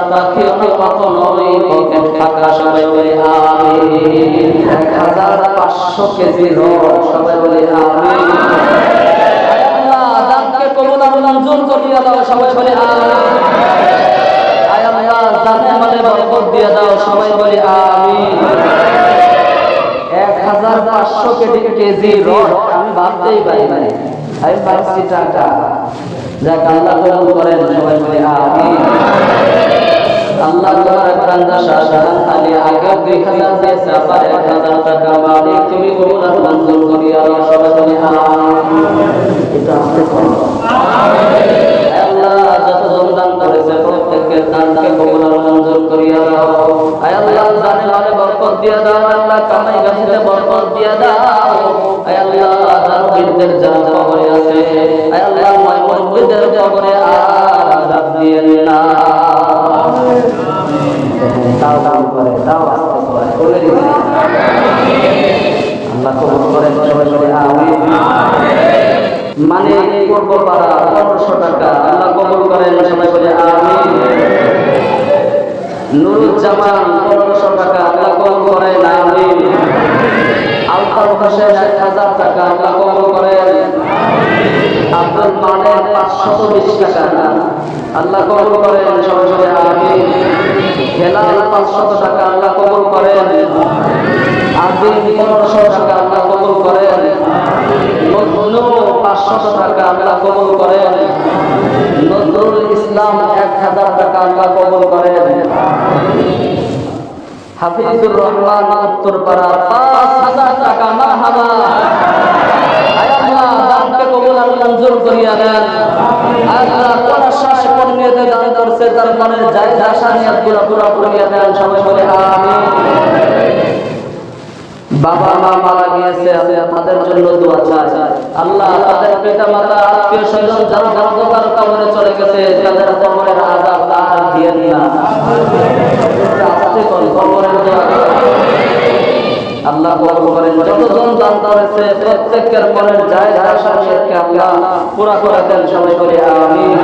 তার রাখি কখনোই পকেট ফাঁকা সবাই বলে আমিন। 1500 কেজি রড, সবাই বলে আমিন। আল্লাহ দানকে কবুল আর মঞ্জুর করিয়া দাও, সবাই বলে আমিন। আয় আল্লাহ, জানে বরকত দিয়ে দাও, সবাই বলে আমিন। এক হাজার পাঁচশো কেজি রড, আমি ভাবতেই পারি নাই। আমি পাচ্ছি টাকা। যাক, আল্লাহ করেন। হাজার দিয়েছে আবার এক হাজার টাকা মালিক তুমি কবুল আর মঞ্জুর করিয়া দাও সবাই বলে করো আল্লাহ যতজন দান করেছে প্রত্যেকের দানকে কবুল আর মঞ্জুর করিয়া দাও। আয় আল্লাহ, জানে মানে বরকত দিয়া দাও। আল্লাহ, কামাই গাছিতে বরকত দিয়া দাও। আয় আল্লাহ দানবীরদের যারা কবরে আছে। আয় আল্লাহ ময়মনবীদের কবরে আর করে তাও করে বলে আমিন মানে করব পনেরোশো টাকা। আল্লাহ কবুল করেন, সবাই বলে আমিন। নুরুজ্জামান পনেরোশো টাকা, আল্লাহ কবুল করেন, আমিন। আলতাফ হোসেন এক হাজার টাকা, আল্লাহ কবুল করেন। আব্দুল মানের পাঁচশত বিশ টাকা। আল্লাহ কবুল করেন, সবাই বলে আমিন। হেলাল পাঁচশত টাকা আল্লাহ কবুল করেন। আদিন পনেরোশো টাকা আল্লাহ কবুল করেন। নজরুল পাঁচশত টাকা আল্লাহ কবুল করেন। নজরুল ইসলাম এক হাজার টাকা আল্লাহ কবুল করেন। হাফিজুর রহমান উত্তরপাড়া, পাঁচ হাজার টাকা, মারহাবা। আল্লাহ, দানকে কবুল আর মঞ্জুর করিয়া দেন। আল্লাহ কোন দান করছে তার মনের জায়গা আশা নিয়তগুলো পুরো করিয়া দেন সবাই বলে, আমিন। বাবা, মা মারা গিয়েছে, তাদের জন্য দোয়া চাই। আল্লাহ, তাদের পিতা মাতা আত্মীয় স্বজন যারা অন্ধকার কবরে চলে গেছে, তাদের কবরের আজাব আর দিয়েন না। কবরের দোয়া আল্লাহ করেন। যতজন দান করেছে প্রত্যেকের মনের জায়গা আশা আল্লাহ পুরা করে দেন সবাই বলে, আমিন।